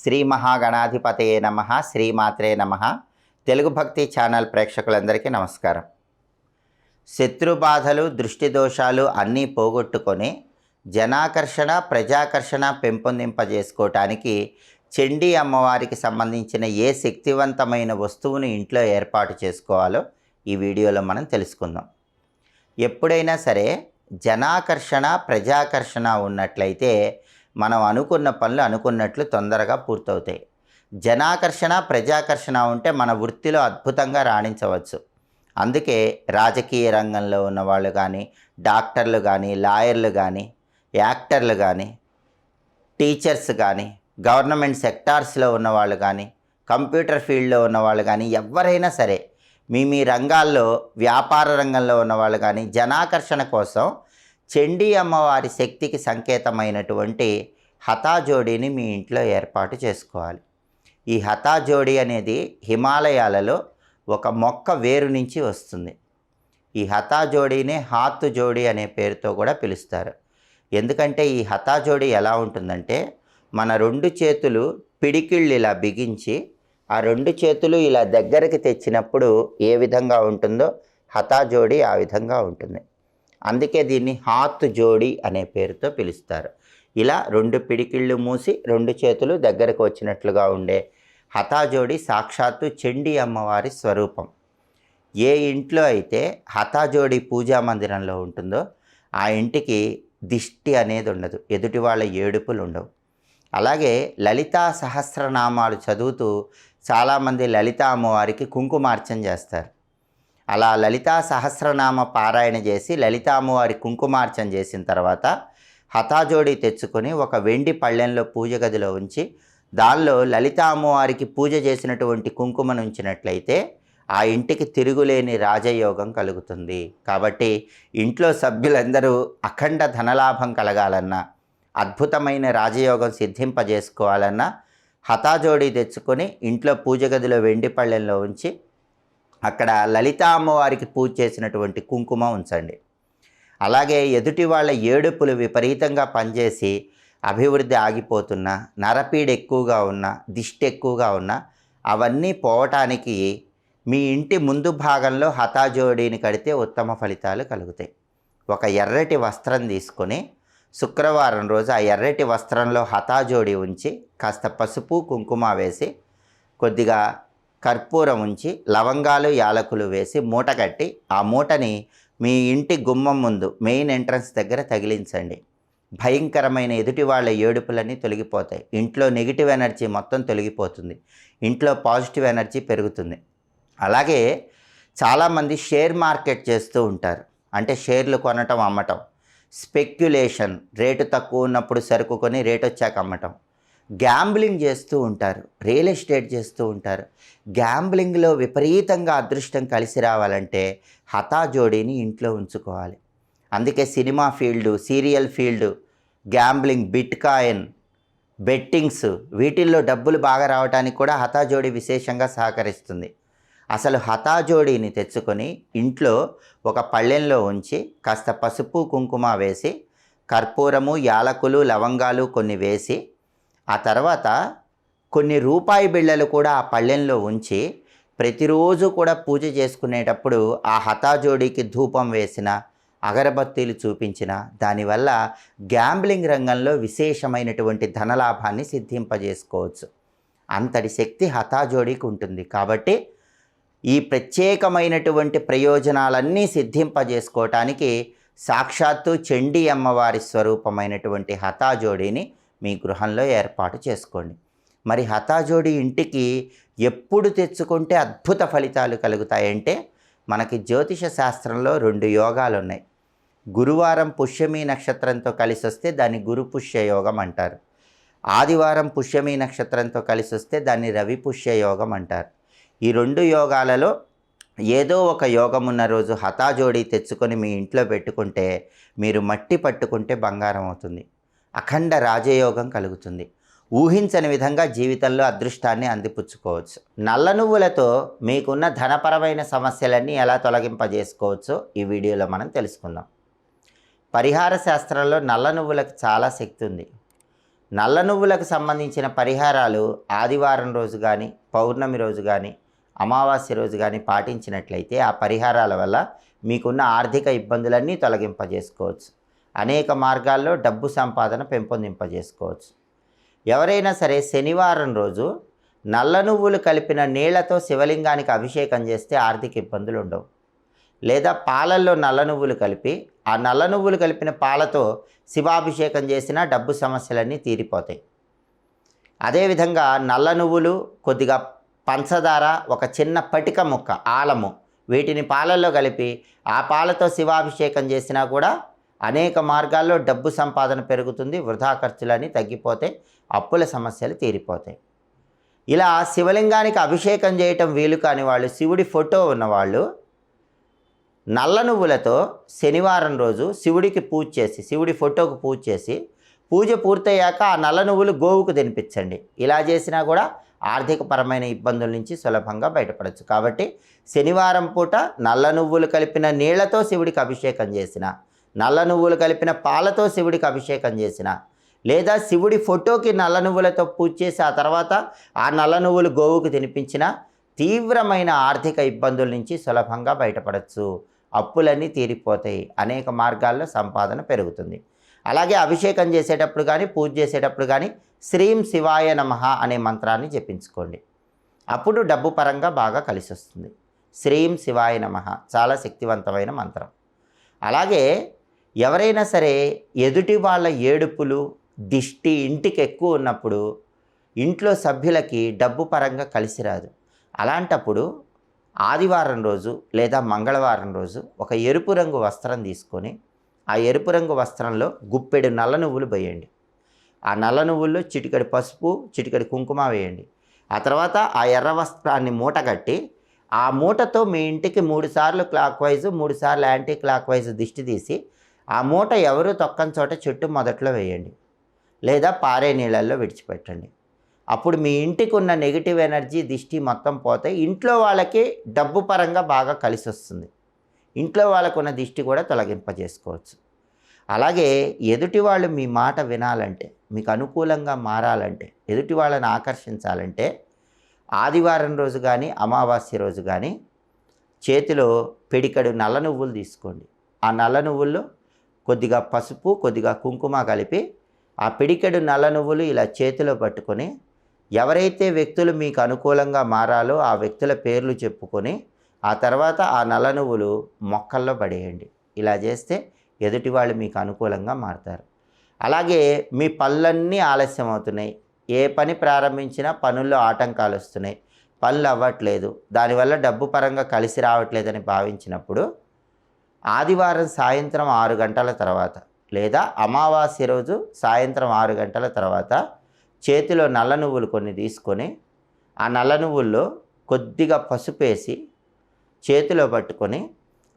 శ్రీ మహాగణాధిపతయే నమ శ్రీమాత్రే నమ. తెలుగు భక్తి ఛానల్ ప్రేక్షకులందరికీ నమస్కారం. శత్రు బాధలు దృష్టి దోషాలు అన్నీ పోగొట్టుకొని జనాకర్షణ ప్రజాకర్షణ పెంపొందింపజేసుకోవటానికి చండీ అమ్మవారికి సంబంధించిన ఏ శక్తివంతమైన వస్తువును ఇంట్లో ఏర్పాటు చేసుకోవాలో ఈ వీడియోలో మనం తెలుసుకుందాం. ఎప్పుడైనా సరే జనాకర్షణ ప్రజాకర్షణ ఉన్నట్లయితే మనం అనుకున్న పనులు అనుకున్నట్లు తొందరగా పూర్తవుతాయి. జనాకర్షణ ప్రజాకర్షణ ఉంటే మన వృత్తిలో అద్భుతంగా రాణించవచ్చు. అందుకే రాజకీయ రంగంలో ఉన్న వాళ్ళు కానీ డాక్టర్లు కానీ లాయర్లు కానీ యాక్టర్లు కానీ టీచర్స్ కానీ గవర్నమెంట్ సెక్టార్స్లో ఉన్నవాళ్ళు కానీ కంప్యూటర్ ఫీల్డ్లో ఉన్నవాళ్ళు కానీ ఎవరైనా సరే మీ మీ రంగాల్లో వ్యాపార రంగంలో ఉన్నవాళ్ళు కానీ జనాకర్షణ కోసం చండీ అమ్మవారి శక్తికి సంకేతమైనటువంటి హతాజోడీని మీ ఇంట్లో ఏర్పాటు చేసుకోవాలి. ఈ హతాజోడి అనేది హిమాలయాలలో ఒక మొక్క వేరు నుంచి వస్తుంది. ఈ హతాజోడిని హాతు జోడి అనే పేరుతో కూడా పిలుస్తారు. ఎందుకంటే ఈ హతాజోడి ఎలా ఉంటుందంటే మన రెండు చేతులు పిడికిళ్ళు ఇలా బిగించి ఆ రెండు చేతులు ఇలా దగ్గరికి తెచ్చినప్పుడు ఏ విధంగా ఉంటుందో హతాజోడి ఆ విధంగా ఉంటుంది. అందుకే దీన్ని హాత్ జోడి అనే పేరుతో పిలుస్తారు. ఇలా రెండు పిడికిళ్ళు మూసి రెండు చేతులు దగ్గరకు వచ్చినట్లుగా ఉండే హతాజోడి సాక్షాత్తు చెండి అమ్మవారి స్వరూపం. ఏ ఇంట్లో అయితే హతాజోడి పూజా మందిరంలో ఉంటుందో ఆ ఇంటికి దిష్టి అనేది ఉండదు. ఎదుటి వాళ్ళ ఏడుపులు ఉండవు. అలాగే లలితా సహస్రనామాలు చదువుతూ చాలామంది లలితా అమ్మవారికి కుంకుమార్చన చేస్తారు. అలా లలితా సహస్రనామ పారాయణ చేసి లలితామ్మవారి కుంకుమార్చన చేసిన తర్వాత హతాజోడి తెచ్చుకొని ఒక వెండి పళ్ళెంలో పూజ గదిలో ఉంచి దానిలో లలితా అమ్మవారికి పూజ చేసినటువంటి కుంకుమను ఉంచినట్లయితే ఆ ఇంటికి తిరుగులేని రాజయోగం కలుగుతుంది. కాబట్టి ఇంట్లో సభ్యులందరూ అఖండ ధనలాభం కలగాలన్నా అద్భుతమైన రాజయోగం సిద్ధింపజేసుకోవాలన్నా హతాజోడి తెచ్చుకొని ఇంట్లో పూజ గదిలో వెండి పళ్ళెంలో ఉంచి అక్కడ లలితా అమ్మవారికి పూజ చేసినటువంటి కుంకుమ ఉంచండి. అలాగే ఎదుటి వాళ్ళ ఏడుపులు విపరీతంగా పనిచేసి అభివృద్ధి ఆగిపోతున్నా నరపీడ ఎక్కువగా ఉన్న దిష్టి ఎక్కువగా ఉన్న అవన్నీ పోవటానికి మీ ఇంటి ముందు భాగంలో హతాజోడీని కడితే ఉత్తమ ఫలితాలు కలుగుతాయి. ఒక ఎర్రటి వస్త్రం తీసుకొని శుక్రవారం రోజు ఆ ఎర్రటి వస్త్రంలో హతాజోడి ఉంచి కాస్త పసుపు కుంకుమ వేసి కొద్దిగా కర్పూరం ఉంచి లవంగాలు యాలకులు వేసి మూట కట్టి ఆ మూటని మీ ఇంటి గుమ్మం ముందు మెయిన్ ఎంట్రన్స్ దగ్గర తగిలించండి. భయంకరమైన ఎదుటి వాళ్ళ ఏడుపులన్నీ తొలగిపోతాయి. ఇంట్లో నెగిటివ్ ఎనర్జీ మొత్తం తొలగిపోతుంది. ఇంట్లో పాజిటివ్ ఎనర్జీ పెరుగుతుంది. అలాగే చాలామంది షేర్ మార్కెట్ చేస్తూ ఉంటారు. అంటే షేర్లు కొనటం అమ్మటం. స్పెక్యులేషన్ రేటు తక్కువ ఉన్నప్పుడు సరుకు కొని రేటు వచ్చాక అమ్మటం. గ్యాంబ్లింగ్ చేస్తూ ఉంటారు రియల్ ఎస్టేట్ చేస్తూ ఉంటారు. గ్యాంబ్లింగ్లో విపరీతంగా అదృష్టం కలిసి రావాలంటే హతాజోడీని ఇంట్లో ఉంచుకోవాలి. అందుకే cinema field serial field gambling bitcoin bettings వీటిల్లో డబ్బులు బాగా రావడానికి కూడా హతాజోడి విశేషంగా సహకరిస్తుంది. అసలు హతాజోడీని తెచ్చుకొని ఇంట్లో ఒక పళ్ళెంలో ఉంచి కాస్త పసుపు కుంకుమ వేసి కర్పూరము యాలకులు లవంగాలు కొన్ని వేసి ఆ తర్వాత కొన్ని రూపాయి బిళ్ళలు కూడా ఆ పళ్ళెంలో ఉంచి ప్రతిరోజు కూడా పూజ చేసుకునేటప్పుడు ఆ హతాజోడీకి ధూపం వేసిన అగరబత్తీలు చూపించిన దానివల్ల గ్యాంబ్లింగ్ రంగంలో విశేషమైనటువంటి ధనలాభాన్ని సిద్ధింపజేసుకోవచ్చు. అంతటి శక్తి హతాజోడీకి ఉంటుంది. కాబట్టి ఈ ప్రత్యేకమైనటువంటి ప్రయోజనాలన్నీ సిద్ధింపజేసుకోవటానికి సాక్షాత్తు చండీ అమ్మవారి స్వరూపమైనటువంటి హతాజోడిని మీ గృహంలో ఏర్పాటు చేసుకోండి. మరి హతాజోడి ఇంటికి ఎప్పుడు తెచ్చుకుంటే అద్భుత ఫలితాలు కలుగుతాయంటే మనకి జ్యోతిష శాస్త్రంలో రెండు యోగాలు ఉన్నాయి గురువారం పుష్యమి నక్షత్రంతో కలిసి వస్తే దాన్ని గురుపుష్య యోగం అంటారు. ఆదివారం పుష్యమి నక్షత్రంతో కలిసి వస్తే దాన్ని రవి పుష్య యోగం అంటారు. ఈ రెండు యోగాలలో ఏదో ఒక యోగం ఉన్న రోజు హతాజోడి తెచ్చుకొని మీ ఇంట్లో పెట్టుకుంటే మీరు మట్టి పట్టుకుంటే బంగారం అవుతుంది. అఖండ రాజయోగం కలుగుతుంది. ఊహించని విధంగా జీవితంలో అదృష్టాన్ని అందిపుచ్చుకోవచ్చు. నల్ల నువ్వులతో మీకున్న ధనపరమైన సమస్యలన్నీ ఎలా తొలగింపజేసుకోవచ్చో ఈ వీడియోలో మనం తెలుసుకుందాం. పరిహార శాస్త్రంలో నల్ల నువ్వులకు చాలా శక్తి ఉంది. నల్ల నువ్వులకు సంబంధించిన పరిహారాలు ఆదివారం రోజు కానీ పౌర్ణమి రోజు కానీ అమావాస్య రోజు కానీ పాటించినట్లయితే ఆ పరిహారాల వల్ల మీకున్న ఆర్థిక ఇబ్బందులన్నీ తొలగింపజేసుకోవచ్చు. అనేక మార్గాల్లో డబ్బు సంపాదన పెంపొందింపజేసుకోవచ్చు. ఎవరైనా సరే శనివారం రోజు నల్ల నువ్వులు కలిపిన నీళ్ళతో శివలింగానికి అభిషేకం చేస్తే ఆర్థిక ఇబ్బందులు ఉండవు. లేదా పాలల్లో నల్ల నువ్వులు కలిపి ఆ నల్ల నువ్వులు కలిపిన పాలతో శివాభిషేకం చేసినా డబ్బు సమస్యలన్నీ తీరిపోతాయి. అదేవిధంగా నల్ల నువ్వులు కొద్దిగా పంచదార ఒక చిన్న పటిక ముక్క ఆలము వీటిని పాలల్లో కలిపి ఆ పాలతో శివాభిషేకం చేసినా కూడా అనేక మార్గాల్లో డబ్బు సంపాదన పెరుగుతుంది వృధా ఖర్చులన్నీ తగ్గిపోతాయి అప్పుల సమస్యలు తీరిపోతాయి. ఇలా శివలింగానికి అభిషేకం చేయటం వీలు కాని వాళ్ళు శివుడి ఫోటో ఉన్నవాళ్ళు నల్ల నువ్వులతో శనివారం రోజు శివుడికి పూజ చేసి శివుడి ఫోటోకు పూజ చేసి పూజ పూర్తయ్యాక ఆ నల్ల నువ్వులు గోవుకు తినిపించండి. ఇలా చేసినా కూడా ఆర్థికపరమైన ఇబ్బందుల నుంచి సులభంగా బయటపడవచ్చు కాబట్టి శనివారం పూట నల్ల నువ్వులు కలిపిన నీళ్ళతో శివుడికి అభిషేకం చేసిన నల్ల నువ్వులు కలిపిన పాలతో శివుడికి అభిషేకం చేసిన. లేదా శివుడి ఫోటోకి నల్ల నువ్వులతో పూజ చేసి ఆ తర్వాత ఆ నల్ల నువ్వులు గోవుకు తినిపించిన తీవ్రమైన ఆర్థిక ఇబ్బందుల నుంచి సులభంగా బయటపడవచ్చు అప్పులన్నీ తీరిపోతాయి. అనేక మార్గాల్లో సంపాదన పెరుగుతుంది. అలాగే అభిషేకం చేసేటప్పుడు కానీ పూజ చేసేటప్పుడు కానీ శ్రీం శివాయ నమః అనే మంత్రాన్ని జపించుకోండి. అప్పుడు డబ్బు పరంగా బాగా కలిసి వస్తుంది శ్రీం శివాయ నమః చాలా శక్తివంతమైన మంత్రం. అలాగే ఎవరైనా సరే ఎదుటి వాళ్ళ ఏడుపులు దిష్టి ఇంటికి ఎక్కువ ఉన్నప్పుడు ఇంట్లో సభ్యులకి డబ్బు పరంగా కలిసి రాదు. అలాంటప్పుడు ఆదివారం రోజు లేదా మంగళవారం రోజు ఒక ఎరుపు రంగు వస్త్రం తీసుకొని ఆ ఎరుపు రంగు వస్త్రంలో గుప్పెడు నల్ల నువ్వులు వేయండి ఆ నల్ల నువ్వుల్లో చిటికడి పసుపు చిటికడి కుంకుమ వేయండి. ఆ తర్వాత ఆ ఎర్ర వస్త్రాన్ని మూట కట్టి ఆ మూటతో మీ ఇంటికి మూడు సార్లు క్లాక్ వైజ్ మూడు సార్లు యాంటీ క్లాక్ వైజ్ దిష్టి తీసి ఆ మూట ఎవరు తొక్కని చోట చెట్టు మొదట్లో వేయండి లేదా పారే నీళ్ళల్లో విడిచిపెట్టండి. అప్పుడు మీ ఇంటికి ఉన్న నెగిటివ్ ఎనర్జీ దిష్టి మొత్తం పోతే ఇంట్లో వాళ్ళకి డబ్బు పరంగా బాగా కలిసి వస్తుంది. ఇంట్లో వాళ్ళకున్న దిష్టి కూడా తొలగింపజేసుకోవచ్చు. అలాగే ఎదుటి వాళ్ళు మీ మాట వినాలంటే మీకు అనుకూలంగా మారాలంటే ఎదుటి వాళ్ళని ఆకర్షించాలంటే ఆదివారం రోజు కానీ అమావాస్య రోజు కానీ చేతిలో పిడికడు నల్ల నువ్వులు తీసుకోండి. ఆ నల్ల నువ్వుల్లో కొద్దిగా పసుపు కొద్దిగా కుంకుమ కలిపి ఆ పిడికెడు నల్ల నువ్వులు ఇలా చేతిలో పట్టుకొని ఎవరైతే వ్యక్తులు మీకు అనుకూలంగా మారాలో ఆ వ్యక్తుల పేర్లు చెప్పుకొని ఆ తర్వాత ఆ నల్ల నువ్వులు మొక్కల్లో పడేయండి. ఇలా చేస్తే ఎదుటి వాళ్ళు మీకు అనుకూలంగా మారుతారు. అలాగే మీ పనులన్నీ ఆలస్యం అవుతున్నాయి ఏ పని ప్రారంభించినా పనుల్లో ఆటంకాలు వస్తున్నాయి. పనులు అవ్వట్లేదు. దానివల్ల డబ్బు పరంగా కలిసి రావట్లేదని భావించినప్పుడు ఆదివారం సాయంత్రం ఆరు గంటల తర్వాత లేదా అమావాస్య రోజు సాయంత్రం ఆరు గంటల తర్వాత చేతిలో నల్ల నువ్వులు కొన్ని తీసుకొని ఆ నల్ల నువ్వుల్లో కొద్దిగా పసుపు వేసి చేతిలో పట్టుకొని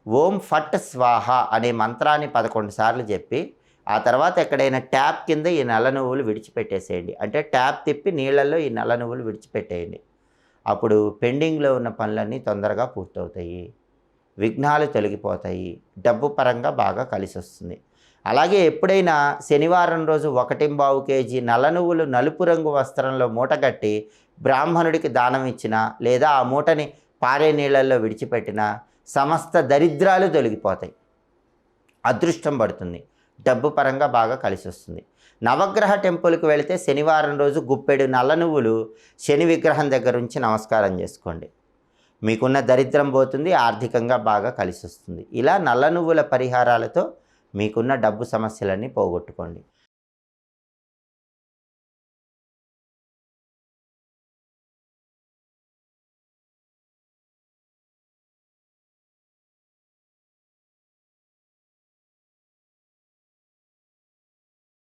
ఓం ఫట్ స్వాహ అనే మంత్రాన్ని పదకొండు సార్లు చెప్పి ఆ తర్వాత ఎక్కడైనా ట్యాప్ కింద ఈ నల్ల నువ్వులు విడిచిపెట్టేసేయండి. అంటే ట్యాప్ తిప్పి నీళ్ళల్లో ఈ నల్ల నువ్వులు విడిచిపెట్టేయండి. అప్పుడు పెండింగ్లో ఉన్న పనులన్నీ తొందరగా పూర్తవుతాయి. విఘ్నాలు తొలగిపోతాయి. డబ్బు పరంగా బాగా కలిసి వస్తుంది అలాగే ఎప్పుడైనా శనివారం రోజు ఒకటింబావు కేజీ నల్ల నువ్వులు నలుపు రంగు వస్త్రంలో మూటగట్టి బ్రాహ్మణుడికి దానం ఇచ్చిన లేదా ఆ మూటని పారే నీళ్ళల్లో విడిచిపెట్టిన సమస్త దరిద్రాలు తొలగిపోతాయి. అదృష్టం పడుతుంది. డబ్బు పరంగా బాగా కలిసి వస్తుంది నవగ్రహ టెంపుల్కి వెళితే శనివారం రోజు గుప్పెడు నల్ల నువ్వులు శని విగ్రహం దగ్గర నుంచి నమస్కారం చేసుకోండి. మీకున్న దరిద్రం పోతుంది ఆర్థికంగా బాగా కలిసి వస్తుంది ఇలా నల్ల నువ్వుల పరిహారాలతో మీకున్న డబ్బు సమస్యలన్నీ పోగొట్టుకోండి.